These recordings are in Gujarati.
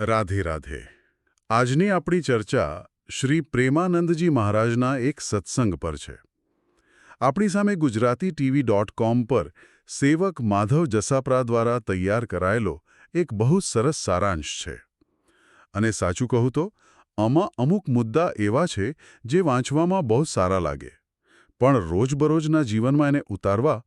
રાધે રાધે. આજની આપણી ચર્ચા શ્રી પ્રેમાનંદજી મહારાજના એક સત્સંગ પર છે. આપણી સામે ગુજરાતી ટીવી ડોટ કોમ પર સેવક માધવ જસાપરા દ્વારા તૈયાર કરાયેલો એક બહુ સરસ સારાંશ છે. અને સાચું કહું તો, આમાં અમુક મુદ્દા એવા છે જે વાંચવામાં બહુ સારા લાગે, પણ રોજબરોજના જીવનમાં એને ઉતારવા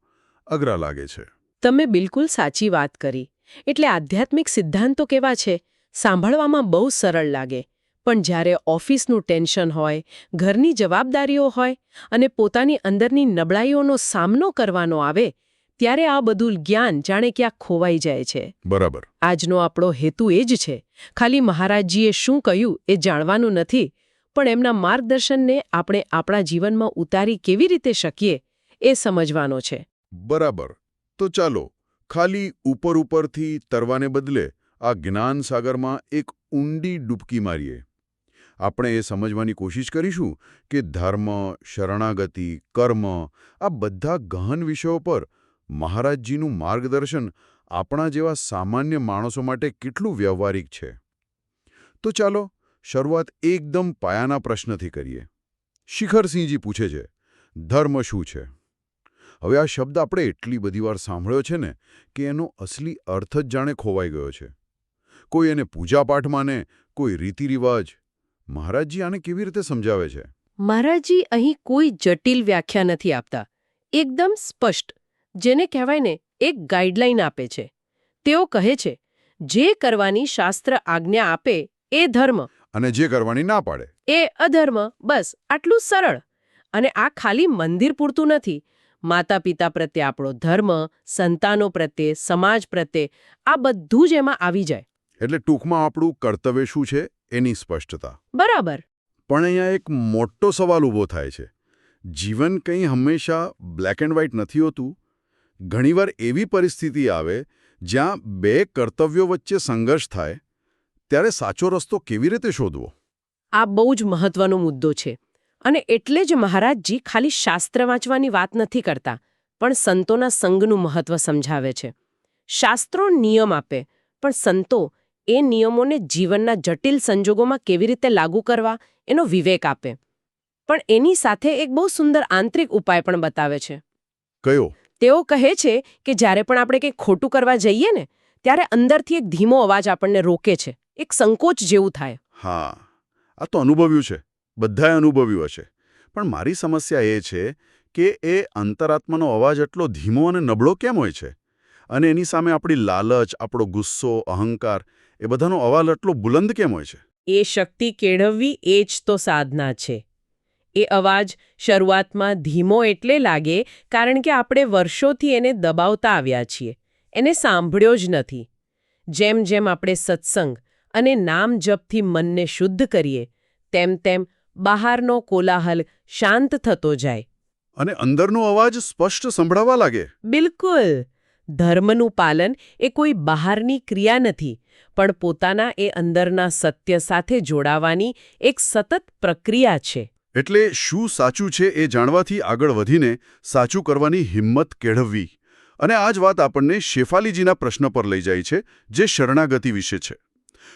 અઘરા લાગે છે. તમે બિલકુલ સાચી વાત કરી. એટલે આધ્યાત્મિક સિદ્ધાંતો કેવા છે? સાંભળવામાં બહુ સરળ લાગે. પણ જ્યારે ઓફિસનું ટેન્શન હોય ઘરની જવાબદારીઓ હોય અને પોતાની અંદરની નબળાઈઓનો સામનો કરવાનો આવે ત્યારે આ બધું જ્ઞાન જાણે ક્યાંક ખોવાઈ જાય છે. બરાબર. આજનો આપણો હેતુ એ જ છે. ખાલી મહારાજજીએ શું કહ્યું એ જાણવાનું નથી પણ એમના માર્ગદર્શનને આપણે આપણા જીવનમાં ઉતારી કેવી રીતે શકીએ એ સમજવાનો છે. બરાબર. તો ચાલો ખાલી ઉપર ઉપરથી તરવાને બદલે આ જ્ઞાન સાગરમાં એક ઊંડી ડૂબકી મારીએ. આપણે એ સમજવાની કોશિશ કરીશું કે ધર્મ, શરણાગતિ, કર્મ આ બધા ગહન વિષયો પર મહારાજજીનું માર્ગદર્શન આપણા જેવા સામાન્ય માણસો માટે કેટલું વ્યવહારિક છે. તો ચાલો શરૂઆત એકદમ પાયાના પ્રશ્નથી કરીએ. શિખરસિંહજી પૂછે છે, ધર્મ શું છે? હવે આ શબ્દ આપણે એટલી બધી વાર સાંભળ્યો છે ને કે એનો અસલી અર્થ જ જાણે ખોવાઈ ગયો છે. કોઈ એને પૂજાપાઠ માને કોઈ રીતિરિવાજ. મહારાજજી આને કેવી રીતે સમજાવે છે? મહારાજજી અહીં કોઈ જટિલ વ્યાખ્યા નથી આપતા. એકદમ સ્પષ્ટ. જેને કહેવાય ને એક ગાઈડલાઈન આપે છે. તેઓ કહે છે જે કરવાની શાસ્ત્ર આજ્ઞા આપે એ ધર્મ. અને જે કરવાની ના પાડે. એ અધર્મ બસ આટલું સરળ. અને આ ખાલી મંદિર પૂરતું નથી. માતા પિતા પ્રત્યે આપણો ધર્મ સંતાનો પ્રત્યે સમાજ પ્રત્યે આ બધું જ એમાં આવી જાય. એટલે ટૂંકમાં આપણું કર્તવ્ય શું છે એની સ્પષ્ટતા. બરાબર. પણ અહીંયા એક મોટો સવાલ ઊભો થાય છે. જીવન કંઈ હંમેશા બ્લેક એન્ડ વ્હાઇટ નથી હોતું. ઘણીવાર એવી પરિસ્થિતિ આવે જ્યાં બે કર્તવ્યો વચ્ચે સંઘર્ષ થાય ત્યારે સાચો રસ્તો કેવી રીતે શોધવો? આ બહુ જ મહત્વનો મુદ્દો છે. અને એટલે જ મહારાજજી ખાલી શાસ્ત્ર વાંચવાની વાત નથી કરતા પણ સંતોના સંઘનું મહત્વ સમજાવે છે. શાસ્ત્રો નિયમ આપે પણ સંતો એ નિયમોને જીવનના જટિલ સંજોગોમાં કેવી રીતે લાગુ કરવા એનો વિવેક આપે. પણ એની સાથે એક બહુ સુંદર આંતરિક ઉપાય પણ બતાવે છે. કયો? તેઓ કહે છે કે જ્યારે પણ આપણે કંઈક ખોટું કરવા જઈએ ને ત્યારે અંદરથી એક ધીમો અવાજ આપણને રોકે છે. એક સંકોચ જેવું થાય. હા આ તો અનુભવ્યું છે. બધાએ અનુભવ્યું હશે. પણ મારી સમસ્યા એ છે કે એ અંતરાત્માનો અવાજ એટલો ધીમો અને નબળો કેમ હોય છે? અને એની સામે આપણી લાલચ આપણો ગુસ્સો અહંકાર એ બધાનો અવાજ એટલો બુલંદ કેમ હોય છે? એ શક્તિ કેળવવી એ જ તો સાધના છે. એ અવાજ શરૂઆતમાં ધીમો એટલે લાગે કારણ કે આપણે વર્ષોથી એને દબાવતા આવ્યા છીએ. એને સાંભળ્યો જ નથી. જેમ જેમ આપણે સત્સંગ અને નામ જપથી મનને શુદ્ધ કરીએ તેમ તેમ બહારનો કોલાહલ શાંત થતો જાય. અને અંદરનો અવાજ સ્પષ્ટ સંભળાવા લાગે? બિલકુલ. ધર્મનું પાલન એ કોઈ બહારની ક્રિયા નથી, પણ પોતાના એ અંદરના સત્ય સાથે જોડાવાની એક સતત પ્રક્રિયા છે. એટલે શું સાચું છે એ જાણવાથી આગળ વધીને સાચું કરવાની હિંમત કેળવવી? અને આ જ વાત આપણને શેફાલીજીના પ્રશ્ન પર લઈ જાય છે, જે શરણાગતિ વિશે છે.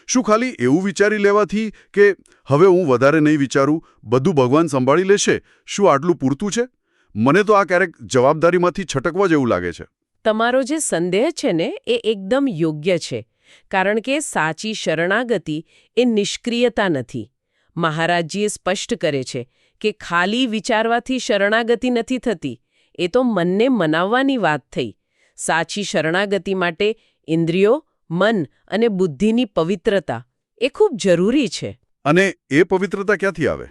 શું ખાલી એવું વિચારી લેવાથી કે હવે હું વધારે નહીં વિચારું, બધું ભગવાન સંભાળી લેશે? શું આટલું પૂરતું છે? મને તો આ ક્યારેક જવાબદારીમાંથી છટકવા જેવું લાગે છે. તમારો જે સંદેહ છે ને એ એકદમ યોગ્ય છે. કારણ કે સાચી શરણાગતિ એ નિષ્ક્રિયતા નથી. મહારાજજીએ સ્પષ્ટ કરે છે કે ખાલી વિચારવાથી શરણાગતિ નથી થતી. એ તો મનને મનાવવાની વાત થઈ. સાચી શરણાગતિ માટે ઇન્દ્રિયો મન અને બુદ્ધિની પવિત્રતા એ ખૂબ જરૂરી છે. અને એ પવિત્રતા ક્યાંથી આવે?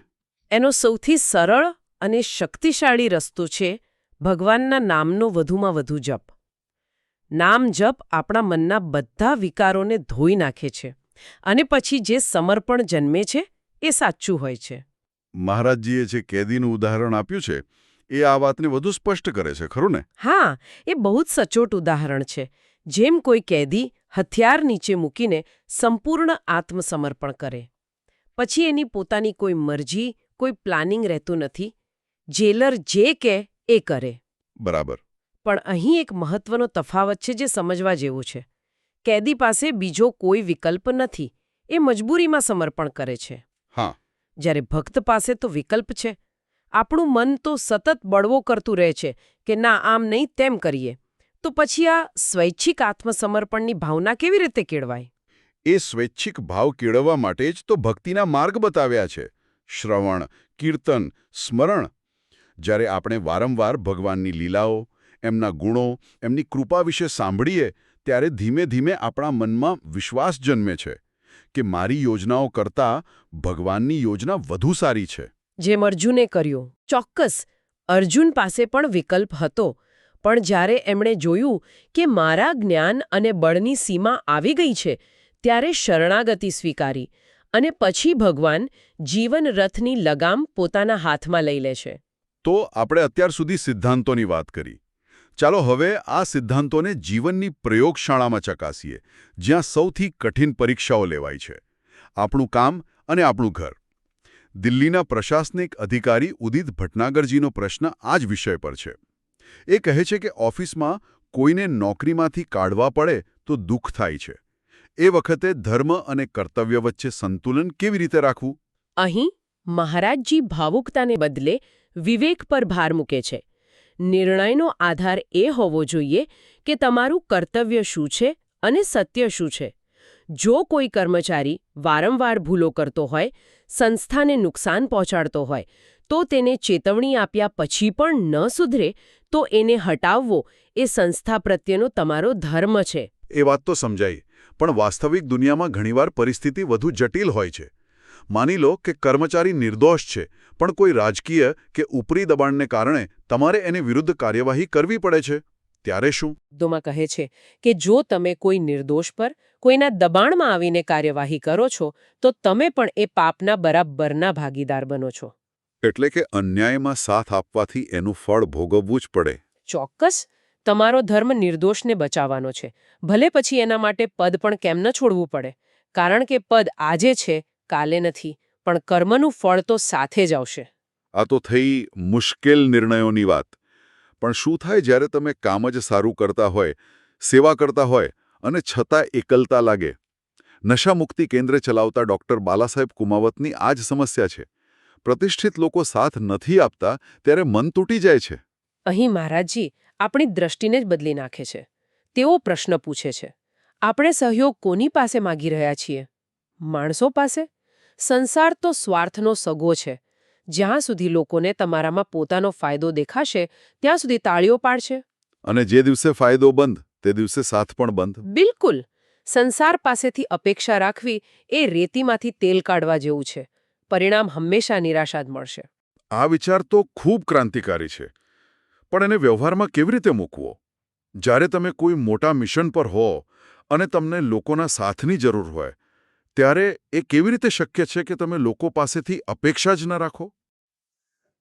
એનો સૌથી સરળ અને શક્તિશાળી રસ્તો છે ભગવાનના નામનો વધુમાં વધુ જપ. નામ જપ આપણા મનના બધા વિકારોને ધોઈ નાખે છે અને પછી જે સમર્પણ જન્મે છે એ સાચું હોય છે. મહારાજજીએ જે કેદીનું ઉદાહરણ આપ્યું છે એ આ વાતને વધુ સ્પષ્ટ કરે છે ખરું ને? હા એ બહુ જ સચોટ ઉદાહરણ છે. જેમ કોઈ કેદી હથિયાર નીચે મૂકીને સંપૂર્ણ આત્મસમર્પણ કરે. પછી એની પોતાની કોઈ મરજી કોઈ પ્લાનિંગ રહેતું નથી. જેલર જે કે એ કરે. બરાબર. પણ અહીં એક મહત્વનો તફાવત છે જે સમજવા જેવું છે. કેદી પાસે બીજો કોઈ વિકલ્પ નથી એ મજબૂરીમાં સમર્પણ કરે છે. હા. જ્યારે ભક્ત પાસે તો વિકલ્પ છે. આપણું મન તો સતત બળવો કરતું રહે છે કે ના આમ નહીં તેમ કરીએ. તો પછી આ સ્વૈચ્છિક આત્મસમર્પણની ભાવના કેવી રીતે કેળવાય? એ સ્વૈચ્છિક ભાવ કેળવવા માટે જ તો ભક્તિના માર્ગ બતાવ્યા છે. શ્રવણ કીર્તન સ્મરણ. જ્યારે આપણે વારંવાર ભગવાનની લીલાઓ એમના ગુણો એમની કૃપા વિશે સાંભળીએ ત્યારે ધીમે ધીમે આપણા મનમાં વિશ્વાસ જન્મે છે કે મારી યોજનાઓ કરતાં ભગવાનની યોજના વધુ સારી છે. જેમ અર્જુને કર્યું. ચોક્કસ અર્જુન પાસે પણ વિકલ્પ હતો પણ જ્યારે એમણે જોયું કે મારા જ્ઞાન અને બળની સીમા આવી ગઈ છે ત્યારે શરણાગતિ સ્વીકારી અને પછી ભગવાન જીવન રથની લગામ પોતાના હાથમાં લઈ લે છે. તો આપણે અત્યાર સુધી સિદ્ધાંતોની વાત કરી. ચાલો હવે આ સિદ્ધાંતોને જીવનની પ્રયોગશાળામાં ચકાસીએ, જ્યાં સૌથી કઠિન પરીક્ષાઓ લેવાય છે. આપણું કામ અને આપણું ઘર. દિલ્હીના પ્રશાસનિક અધિકારી ઉદિત ભટનાગરજીનો પ્રશ્ન આ જ વિષય પર છે. એ કહે છે કે ઓફિસમાં કોઈને નોકરીમાંથી કાઢવા પડે તો દુઃખ થાય છે. એ વખતે ધર્મ અને કર્તવ્ય વચ્ચે સંતુલન કેવી રીતે રાખવું? અહીં મહારાજજી ભાવુકતાને બદલે વિવેક પર ભાર મૂકે છે. નિર્ણયનો આધાર એ હોવો જોઈએ કે તમારું કર્તવ્ય શું છે અને સત્ય શું છે. જો કોઈ કર્મચારી વારંવાર ભૂલો કરતો હોય, સંસ્થાને નુકસાન પહોંચાડતો હોય, તો તેને ચેતવણી આપ્યા પછી પણ ન સુધરે, તો એને હટાવવો એ સંસ્થા પ્રત્યેનો તમારો ધર્મ છે. એ વાત તો સમજાઈ, પણ વાસ્તવિક દુનિયામાં ઘણીવાર પરિસ્થિતિ વધુ જટિલ હોય છે. માની લો કે કર્મચારી નિર્દોષ છે પણ કોઈ રાજકીય કે ઉપરી દબાણને કારણે તમારે એની વિરુદ્ધ કાર્યવાહી કરવી પડે છે? ત્યારે શું? દોમાં કહે છે કે જો તમે કોઈ નિર્દોષ પર કોઈના દબાણમાં આવીને કાર્યવાહી કરો છો તો તમે પણ એ પાપના બરાબરના ભાગીદાર બનો છો. એટલે કે અન્યાયમાં સાથ આપવાથી એનું ફળ ભોગવવું જ પડે. ચોક્કસ તમારો ધર્મ નિર્દોષને બચાવવાનો છે. ભલે પછી એના માટે પદ પણ કેમ ન છોડવું પડે? કારણ કે પદ આજે છે કાલે નથી. પણ કર્મનું ફળ તો સાથે જ આવશે. આ તો થઈ મુશ્કેલ નિર્ણયોની વાત. પણ શું થાય જ્યારે તમે કામ જ સારું કરતા હોય સેવા કરતા હોય અને છતાં એકલતા લાગે? નશામુક્તિ કેન્દ્ર ચલાવતા ડોક્ટર બાલાસાહેબ કુમાવતની આ જ સમસ્યા છે. પ્રતિષ્ઠિત લોકો સાથ નથી આપતા ત્યારે મન તૂટી જાય છે. અહીં મહારાજજી આપણી દ્રષ્ટિને જ બદલી નાખે છે. તેઓ પ્રશ્ન પૂછે છે. આપણે સહયોગ કોની પાસે માગી રહ્યા છીએ? માણસો પાસે? સંસાર તો સ્વાર્થનો સગો છે. જ્યાં સુધી લોકોને તમારામાં પોતાનો ફાયદો દેખાશે ત્યાં સુધી તાળીઓ પાડશે. અને જે દિવસે ફાયદો બંધ તે દિવસે સાથ પણ બંધ. બિલકુલ. સંસાર પાસેથી અપેક્ષા રાખવી એ રેતીમાંથી તેલ કાઢવા જેવું છે. પરિણામ હંમેશા નિરાશા જ મળશે. આ વિચાર તો ખૂબ ક્રાંતિકારી છે. પણ એને વ્યવહારમાં કેવી રીતે મૂકવો? જ્યારે તમે કોઈ મોટા મિશન પર હો અને તમને લોકોના સાથની જરૂર હોય ત્યારે એ કેવી રીતે શક્ય છે કે તમે લોકો પાસેથી અપેક્ષા જ ન રાખો?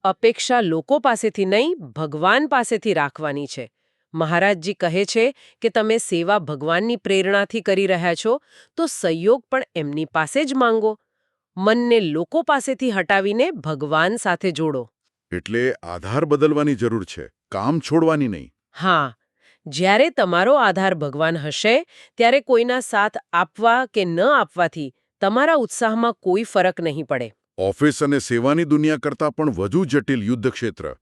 અપેક્ષા લોકો પાસેથી નહીં ભગવાન પાસેથી રાખવાની છે. મહારાજજી કહે છે કે તમે સેવા ભગવાનની પ્રેરણાથી કરી રહ્યા છો તો સહયોગ પણ એમની પાસે જ માંગો. મનને લોકો પાસેથી હટાવીને ભગવાન સાથે જોડો. એટલે આધાર બદલવાની જરૂર છે કામ છોડવાની નહીં. હા જ્યારે તમારો આધાર ભગવાન હશે ત્યારે કોઈના સાથ આપવા કે ન આપવાથી તમારા ઉત્સાહમાં કોઈ ફરક નહીં પડે. ઓફિસ અને સેવાની દુનિયા કરતાં પણ વધુ જટિલ યુદ્ધ ક્ષેત્ર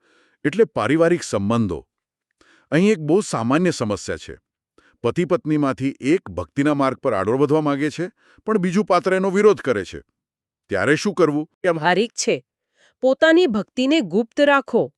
એટલે પારિવારિક સંબંધો. અહીં એક બહુ સામાન્ય સમસ્યા છે. પતિ પત્નીમાંથી એક ભક્તિના માર્ગ પર આગળ વધવા માંગે છે પણ બીજું પાત્ર એનો વિરોધ કરે છે. ત્યારે શું કરવું? વ્યવહારિક છે. પોતાની ભક્તિને ગુપ્ત રાખો.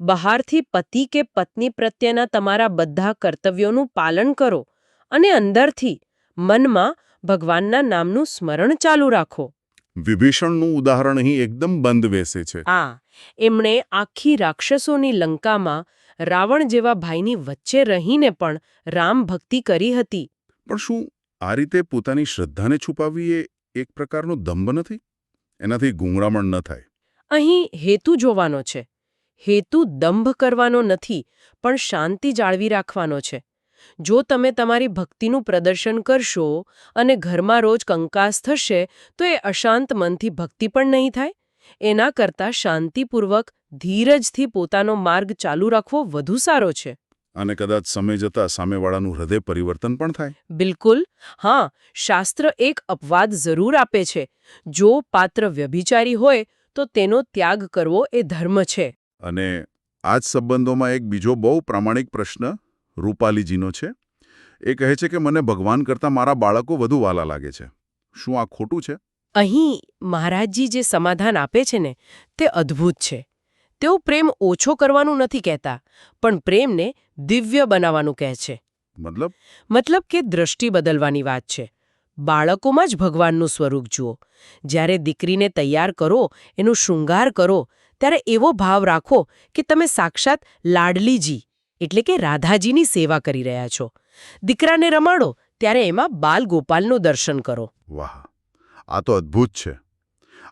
બહારથી પતિ કે પત્ની પ્રત્યેના તમારા બધા કર્તવ્યોનું પાલન કરો અને અંદરથી મનમાં ભગવાનના નામનું સ્મરણ ચાલુ રાખો. વિભીષણનું ઉદાહરણ અહીં એકદમ બંધ બેસે છે. આ એમણે આખી રાક્ષસોની લંકામાં રાવણ જેવા ભાઈની વચ્ચે રહીને પણ રામ ભક્તિ કરી હતી. પણ શું આ રીતે પોતાની શ્રદ્ધાને છુપાવવી એ એક પ્રકારનો દંભ નથી? એનાથી ગુંગળામણ ન થાય. અહીં હેતુ જોવાનો છે. હેતુ દંભ કરવાનો નથી પણ શાંતિ જાળવી રાખવાનો છે. જો તમે તમારી ભક્તિનું પ્રદર્શન કરશો અને ઘરમાં રોજ કંકાસ થશે તો એ અશાંત મનથી ભક્તિ પણ નહીં થાય? એના કરતાં શાંતિપૂર્વક ધીરજથી પોતાનો માર્ગ ચાલુ રાખવો વધુ સારો છે. અને કદાચ સમય જતાં સામેવાળાનું હૃદય પરિવર્તન પણ થાય? બિલકુલ. હા શાસ્ત્ર એક અપવાદ જરૂર આપે છે. જો પાત્ર વ્યભિચારી હોય તો તેનો ત્યાગ કરવો એ ધર્મ છે. અને આ જ સંબંધોમાં એક બીજો બહુ પ્રામાણિક પ્રશ્ન રૂપાલીજીનો છે. એ કહે છે કે મને ભગવાન કરતાં મારા બાળકો વધુ વાલા લાગે છે. શું આ ખોટું છે? અહીં મહારાજજી જે સમાધાન આપે છે ને તે અદ્ભુત છે. તેઓ પ્રેમ ઓછો કરવાનું નથી કહેતા પણ પ્રેમને દિવ્ય બનાવવાનું કહે છે. મતલબ? મતલબ કે દ્રષ્ટિ બદલવાની વાત છે. બાળકોમાં જ ભગવાનનું સ્વરૂપ જુઓ. જ્યારે દીકરીને તૈયાર કરો એનો શૃંગાર કરો ત્યારે એવો ભાવ રાખો કે તમે સાક્ષાત લાડલીજી એટલે કે રાધાજીની સેવા કરી રહ્યા છો. દીકરાને રમાડો ત્યારે એમાં બાલ ગોપાલનું દર્શન કરો. વાહ આ તો અદ્ભુત છે.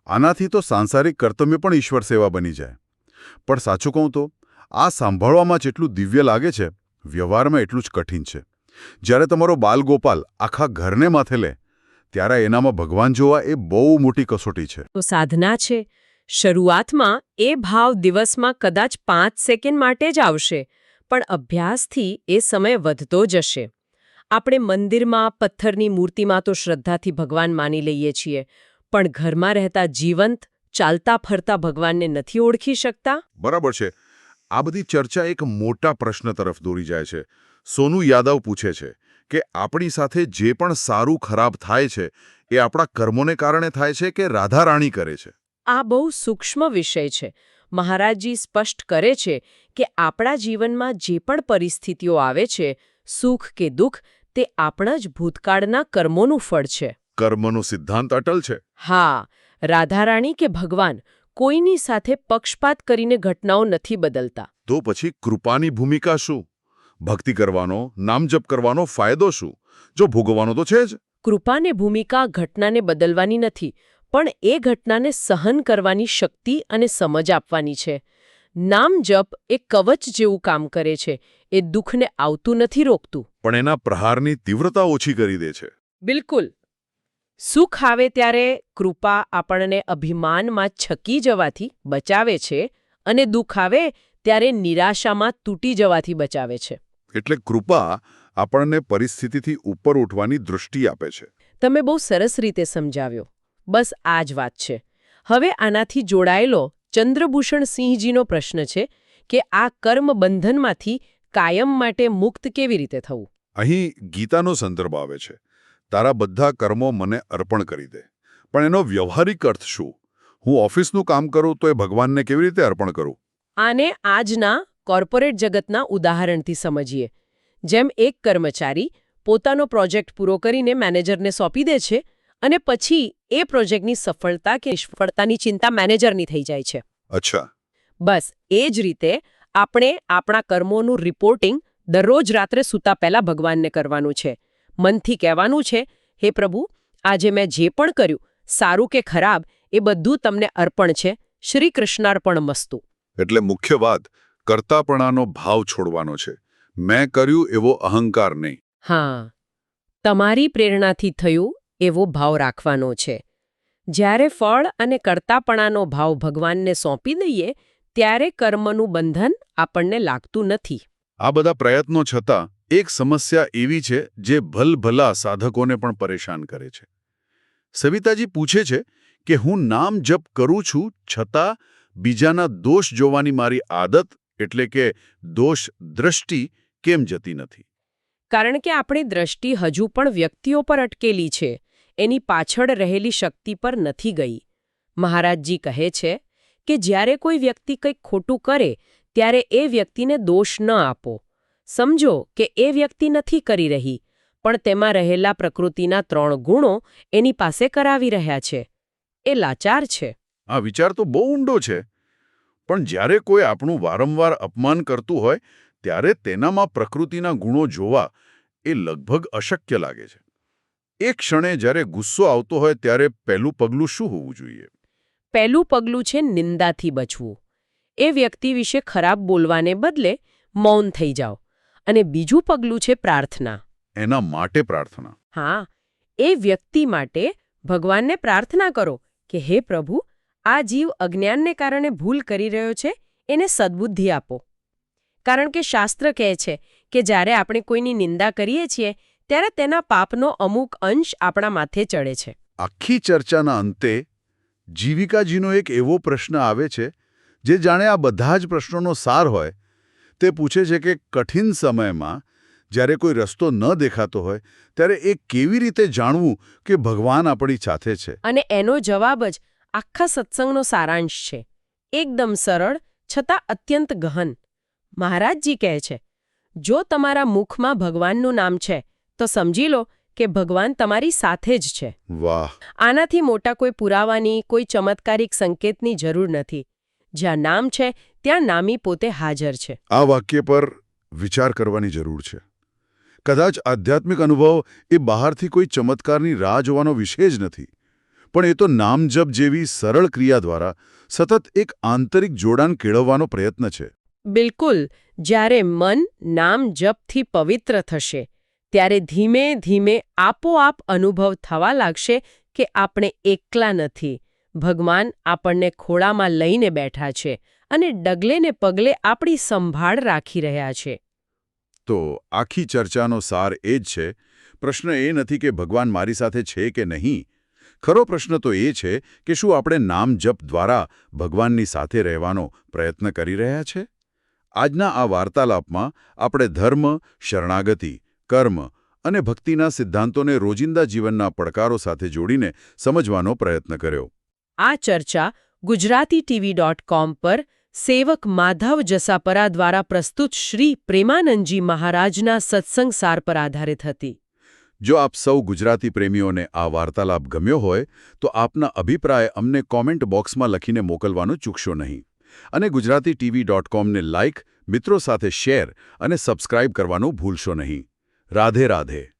આનાથી તો સાંસારિક કર્તવ્ય પણ ઈશ્વર સેવા બની જાય. પણ સાચું કહું તો આ સાંભળવામાં જેટલું દિવ્ય લાગે છે વ્યવહારમાં એટલું જ કઠિન છે. જ્યારે તમારો બાલગોપાલ આખા ઘરને માથે લે ત્યારે એનામાં ભગવાન જોવા એ બહુ મોટી કસોટી છે. તો સાધના છે શરૂઆતમાં એ ભાવ દિવસમાં કદાચ પાંચ સેકન્ડ માટે જ આવશે, પણ અભ્યાસથી એ સમય વધતો જશે. આપણે મંદિરમાં, પથ્થરની મૂર્તિમાં તો શ્રદ્ધાથી ભગવાન માની લઈએ છીએ, પણ ઘરમાં રહેતા જીવંત ચાલતા ફરતા ભગવાનને નથી ઓળખી શકતા? બરાબર છે. આ બધી ચર્ચા એક મોટા પ્રશ્ન તરફ દોરી જાય છે. સોનુ યાદવ પૂછે છે કે આપણી સાથે જે પણ સારું ખરાબ થાય છે, એ આપણા કર્મોને કારણે થાય છે કે રાધા રાણી કરે છે? આ બહુ સૂક્ષ્મ વિષય છે. મહારાજજી સ્પષ્ટ કરે છે કે આપણા જીવનમાં જે પણ પરિસ્થિતિઓ આવે છે સુખ કે દુઃખ તે આપણા જ ભૂતકાળના કર્મોનું ફળ છે. કર્મનો સિદ્ધાંત અટલ છે. હા રાધારાણી કે ભગવાન કોઈની સાથે પક્ષપાત કરીને ઘટનાઓ નથી બદલતા. તો પછી કૃપાની ભૂમિકા શું? ભક્તિ કરવાનો નામજપ કરવાનો ફાયદો શું? જો ભોગવવાનો તો છે જ. કૃપાને ભૂમિકા ઘટનાને બદલવાની નથી પણ એ ઘટનાને સહન કરવાની શક્તિ અને સમજ આપવાની છે. નામ જપ એ કવચ જેવું કામ કરે છે. એ દુઃખને આવતું નથી રોકતું. પણ એના પ્રહારની તીવ્રતા ઓછી કરી દે છે. બિલકુલ. સુખ આવે ત્યારે કૃપા આપણને અભિમાનમાં છકી જવાથી બચાવે છે અને દુઃખ આવે ત્યારે નિરાશામાં તૂટી જવાથી બચાવે છે. એટલે કૃપા આપણને પરિસ્થિતિથી ઉપર ઉઠવાની દૃષ્ટિ આપે છે. તમે બહુ સરસ રીતે સમજાવ્યો. બસ આ જ વાત છે. હવે આનાથી જોડાયેલો ચંદ્રભૂષણ સિંહજીનો પ્રશ્ન છે કે આ કર્મ બંધનમાંથી કાયમ માટે મુક્ત કેવી રીતે થવું? અહીં ગીતાનો સંદર્ભ આવે છે. તારા બધા કર્મો મને અર્પણ કરી દે. પણ એનો વ્યવહારિક અર્થ શું? હું ઓફિસનું કામ કરું તો એ ભગવાનને કેવી રીતે અર્પણ કરું? આને આજના કોર્પોરેટ જગતના ઉદાહરણથી સમજીએ. જેમ એક કર્મચારી પોતાનો પ્રોજેક્ટ પૂરો કરીને મેનેજરને સોંપી દે છે અને પછી એ પ્રોજેક્ટની સફળતા કે નિષ્ફળતાની ચિંતા મેનેજરની થઈ જાય છે. અચ્છા. બસ એ જ રીતે આપણે આપણા કર્મોનું રિપોર્ટિંગ દરરોજ રાત્રે સૂતા પહેલા ભગવાનને કરવાનું છે. મનથી કહેવાનું છે હે પ્રભુ આજે મેં જે પણ કર્યું સારું કે ખરાબ એ બધું તમને અર્પણ છે. શ્રી કૃષ્ણાર્પણ મસ્તુ. એટલે મુખ્ય વાત કરતાપણાનો ભાવ છોડવાનો છે. મેં કર્યું એવો અહંકાર નહીં. હા. તમારી પ્રેરણાથી થયું એવો ભાવ રાખવાનો છે. જ્યારે ફળ અને કર્તાપણાનો ભાવ ભગવાનને સોંપી દઈએ ત્યારે કર્મનું બંધન આપણને લાગતું નથી. આ બધા પ્રયત્નો છતાં એક સમસ્યા એવી છે જે ભલભલા સાધકોને પણ પરેશાન કરે છે. સવિતાજી પૂછે છે કે હું નામ જપ કરું છું છતાં બીજાના દોષ જોવાની મારી આદત એટલે કે દોષ દ્રષ્ટિ કેમ જતી નથી? કારણ કે આપણી દ્રષ્ટિ હજુ પણ વ્યક્તિઓ પર અટકેલી છે. એની પાછળ રહેલી શક્તિ પર નથી ગઈ. મહારાજજી કહે છે કે જ્યારે કોઈ વ્યક્તિ કંઈક ખોટું કરે, ત્યારે એ વ્યક્તિને દોષ ન આપો. સમજો કે એ વ્યક્તિ નથી કરી રહી, પણ તેમાં રહેલા પ્રકૃતિના ત્રણ ગુણો એની પાસે કરાવી રહ્યા છે. એ લાચાર છે. આ વિચાર તો બહુ ઊંડો છે. પણ જ્યારે કોઈ આપણું વારંવાર અપમાન કરતું હોય, ત્યારે તેનામાં પ્રકૃતિના ગુણો જોવા એ લગભગ અશક્ય લાગે છે. એક ક્ષણે જ્યારે ગુસ્સો આવતો હોય ત્યારે પહેલું પગલું શું હોવું જોઈએ? પહેલું પગલું છે નિંદાથી બચવું. એ વ્યક્તિ વિશે ખરાબ બોલવાને બદલે મૌન થઈ જાઓ. અને બીજું પગલું છે પ્રાર્થના. એના માટે પ્રાર્થના. હા એ વ્યક્તિ માટે ભગવાનને પ્રાર્થના કરો કે હે પ્રભુ આ જીવ અજ્ઞાનને કારણે ભૂલ કરી રહ્યો છે એને સદબુદ્ધિ આપો. કારણ કે શાસ્ત્ર કહે છે કે જ્યારે આપણે કોઈની નિંદા કરીએ છીએ ત્યારે તેના પાપનો અમુક અંશ આપણા માથે ચડે છે. આખી ચર્ચાના અંતે જીવિકાજીનો એક એવો પ્રશ્ન આવે છે જે જાણે આ બધા જ પ્રશ્નોનો સાર હોય તે પૂછે છે કે કઠિન સમયમાં જ્યારે કોઈ રસ્તો ન દેખાતો હોય ત્યારે એ કેવી રીતે જાણવું કે ભગવાન આપણી સાથે છે? અને એનો જવાબ જ આખા સત્સંગનો સારાંશ છે. એકદમ સરળ છતાં અત્યંત ગહન. મહારાજજી કહે છે જો તમારા મુખમાં ભગવાનનું નામ છે તો સમજી લો કે ભગવાન તમારી સાથે જ છે. વાહ. આનાથી મોટા કોઈ પુરાવાની કોઈ ચમત્કારિક સંકેતની જરૂર નથી. જ્યાં નામ છે ત્યાં નામી પોતે હાજર છે. આ વાક્ય પર વિચાર કરવાની જરૂર છે. કદાચ આધ્યાત્મિક અનુભવ એ બહારથી કોઈ ચમત્કારની રાહ જોવાનો વિષય જ નથી. પણ એ તો નામજપ જેવી સરળ ક્રિયા દ્વારા સતત એક આંતરિક જોડાણ કેળવવાનો પ્રયત્ન છે. બિલકુલ. જ્યારે મન નામ જપથી પવિત્ર થશે ત્યારે ધીમે ધીમે આપોઆપ અનુભવ થવા લાગશે કે આપણે એકલા નથી. ભગવાન આપણને ખોળામાં લઈને બેઠા છે અને ડગલે ને પગલે આપણી સંભાળ રાખી રહ્યા છે. તો આખી ચર્ચાનો સાર એ જ છે. પ્રશ્ન એ નથી કે ભગવાન મારી સાથે છે કે નહીં. ખરો પ્રશ્ન તો એ છે કે શું આપણે નામ જપ દ્વારા ભગવાનની સાથે રહેવાનો પ્રયત્ન કરી રહ્યા છે? આજના આ વાર્તાલાપમાં આપણે ધર્મ, શરણાગતિ કર્મ અને ભક્તિના સિદ્ધાંતોને રોજિંદા જીવનના પડકારો સાથે જોડીને સમજવાનો પ્રયત્ન કર્યો. આ ચર્ચા ગુજરાતી ટીવી ડોટ કોમ પર સેવક માધવ જસાપરા દ્વારા પ્રસ્તુત શ્રી પ્રેમાનંદજી મહારાજના સત્સંગ સાર પર આધારિત હતી. જો આપ સૌ ગુજરાતી પ્રેમીઓને આ વાર્તાલાપ ગમ્યો હોય તો આપના અભિપ્રાય અમને કોમેન્ટ બોક્સમાં લખીને મોકલવાનું ચૂકશો નહીં. અને ગુજરાતી ટીવી ડોટ કોમને લાઇક મિત્રો સાથે શેર અને સબસ્ક્રાઇબ કરવાનું ભૂલશો નહીં. રાધે રાધે.